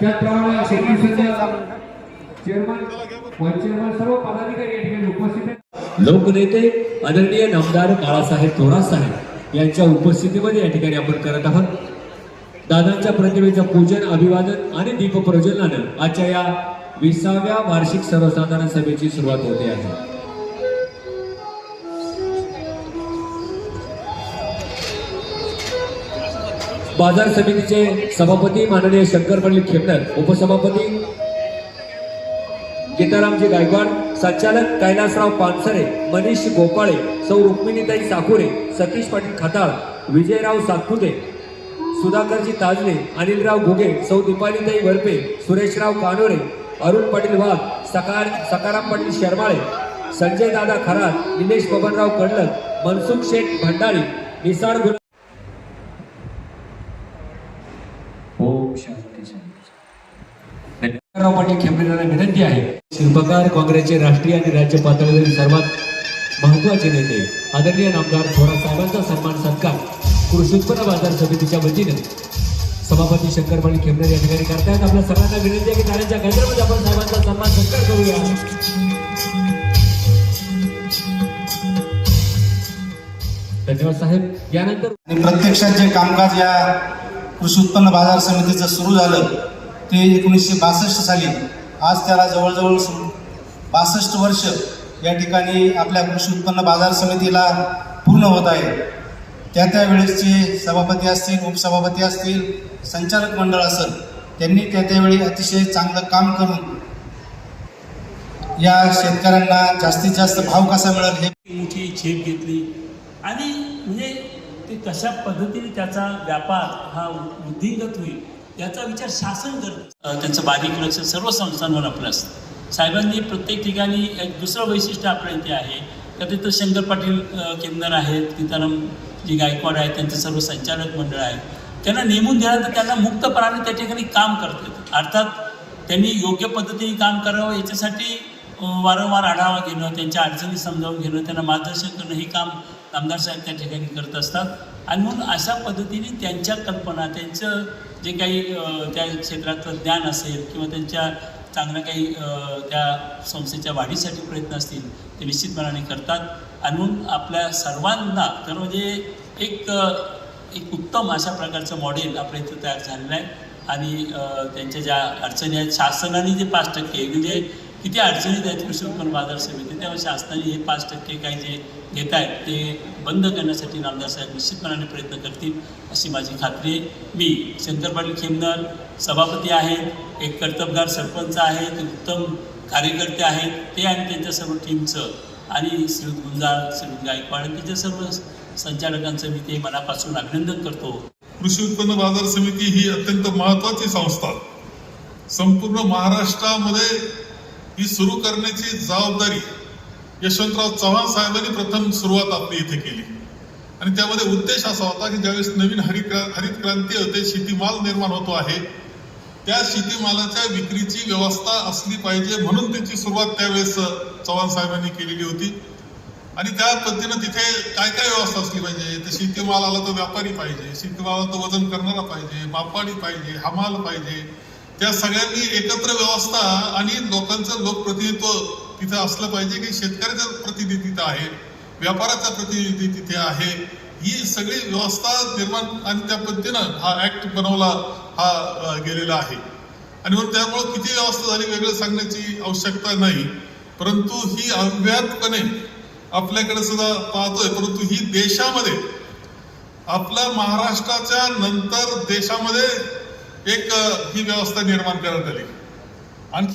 त्याचप्रमाणे शेती chairman chairman सर्व पदाधिकारी या ठिकाणी उपस्थित लोकनेते आदरणीय नामदार बाळासाहेब थोरात साहेब यांच्या उपस्थितीमध्ये या ठिकाणी आपण करत आहोत. दादांच्या प्रतिमेचं पूजन अभिवादन आणि दीप प्रज्वलनानं आजच्या या विसाव्या वार्षिक सर्वसाधारण सभेची सुरुवात होते आहे बाजार समितीचे सभापती माननीय शंकर पंडित खेमनर उपसभापती गीतारामजी गायकवाड संचालक कैलासराव पानसरे मनीष गोपाळे सौ रुक्मिणीताई साकुरे सतीश पाटील खताळ विजयराव सातपुते सुधाकरजी ताजले अनिलराव घुगे सौ दीपालीताई वरपे सुरेशराव कानोरे अरुण पाटील वाघ सकार सकाराम पाटील शर्माळे संजय दादा खरात निलेश बबनराव कडलक मनसुख शेठ भंडारी निसार गुल पाटील खेमरेला विनंती आहे. शिल्पकार काँग्रेसचे राष्ट्रीय आणि राज्य पातळीवरील सर्वात महत्त्वाचे नेते आदरणीय नामदार थोरात साहेबांचा सन्मान सत्कार कृषी उत्पन्न बाजार समितीच्या वतीने सभापती शंकर पाटील खेमरे या ठिकाणी करतायत. आपल्या सर्वांना विनंती आहे की नाण्याच्या गजरामध्ये आपण साहेबांचा सन्मान सत्कार करूया. धन्यवाद साहेब. यानंतर प्रत्यक्षात जे कामकाज या कृषी उत्पन्न बाजार समितीचं सुरू झालं ते एकोणीसशे बासष्ट साली आज त्याला जवळजवळ बासष्ट वर्ष या ठिकाणी आपल्या कृषी उत्पन्न बाजार समितीला पूर्ण होत आहे. त्या त्यावेळेसचे सभापती असतील उपसभापती असतील संचालक मंडळ असेल त्यांनी त्या त्यावेळी अतिशय चांगलं काम करून या शेतकऱ्यांना जास्तीत जास्त भाव कसा मिळेल हे मोठी झेप घेतली. आणि म्हणजे ते कशा पद्धतीने त्याचा व्यापार हा वृद्धिंगत होईल याचा विचार शासन करत त्यांचं बारीक लक्ष सर्व संस्थांवर आपलं असतं. साहेबांनी प्रत्येक ठिकाणी एक दुसरं वैशिष्ट्य आपल्या इथे आहे. का तिथं शंकर पाटील केंद्र आहेत सीताराम जी गायकवाड आहेत त्यांचं सर्व संचालक मंडळ आहे त्यांना नेमून दिल्यानंतर त्यांना मुक्तपणाने त्या ठिकाणी काम करता येतं. अर्थात त्यांनी योग्य पद्धतीने काम करावं याच्यासाठी वारंवार आढावा घेणं त्यांच्या अडचणी समजावून घेणं त्यांना मार्गदर्शन करणं हे काम आमदार साहेब त्या ठिकाणी करत असतात. आणि म्हणून अशा पद्धतीने त्यांच्या कल्पना त्यांचं जे काही त्या क्षेत्रातलं ज्ञान असेल किंवा त्यांच्या चांगल्या काही त्या संस्थेच्या वाढीसाठी प्रयत्न असतील ते निश्चितपणाने करतात. आणि म्हणून आपल्या सर्वांना तर म्हणजे एक एक उत्तम अशा प्रकारचं मॉडेल आपल्या इथं तयार झालेलं आहे. आणि त्यांच्या ज्या अडचणी आहेत शासनाने जे पाच टक्के म्हणजे किती अडचणीत आहेत कृषी उत्पन्न बाजार समिती त्यामुळे शासनाने हे पाच टक्के काही जे घेत आहेत ते बंद करण्यासाठी नामदार साहेब निश्चितपणाने प्रयत्न करतील अशी माझी खात्री आहे. मी शंकर पाटील खेमनर सभापती आहेत एक कर्तबगार सरपंच आहेत उत्तम कार्यकर्ते आहेत ते आणि त्यांच्या सर्व टीमचं आणि श्री गुंजाळ श्रीयुत गायकवाड त्यांच्या सर्व संचालकांचं मी ते मनापासून अभिनंदन करतो. कृषी उत्पन्न बाजार समिती ही अत्यंत महत्वाची संस्था. संपूर्ण महाराष्ट्रामध्ये ही सुरू करण्याची जबाबदारी यशवंतराव चव्हाण साहेबांनी प्रथम सुरुवात आपली इथे केली. आणि त्यामध्ये उद्देश असा होता की ज्यावेळेस नवीन हरित हरित क्रांती होते शेतीमाल निर्माण होतो आहे त्या शेतीमालाच्या विक्रीची व्यवस्था असली पाहिजे म्हणून त्याची सुरुवात त्यावेळेस चव्हाण साहेबांनी केलेली होती. आणि त्या पद्धतीनं तिथे काय काय व्यवस्था असली पाहिजे? तर शेतीमालाला तर व्यापारी पाहिजे शेतीमालाला तर वजन करणारा पाहिजे मापाडी पाहिजे हमाल पाहिजे त्या सगळ्यांनी एकत्र व्यवस्था आणि लोकांचं लोकप्रतिनिधित्व तिथं असलं पाहिजे की शेतकऱ्याचं प्रतिनिधी तिथं आहे व्यापाराचा प्रतिनिधी तिथे आहे. ही सगळी व्यवस्था निर्माण आणि त्या पद्धतीनं हा ऍक्ट बनवला हा गेलेला आहे. आणि म्हणून त्यामुळं किती व्यवस्था झाली वेगळं सांगण्याची आवश्यकता नाही. परंतु ही अव्यातपणे आपल्याकडे सुद्धा पाहतोय परंतु ही देशामध्ये आपल्या महाराष्ट्राच्या नंतर देशामध्ये एक ही व्यवस्था निर्माण करण्यात आली. आणखी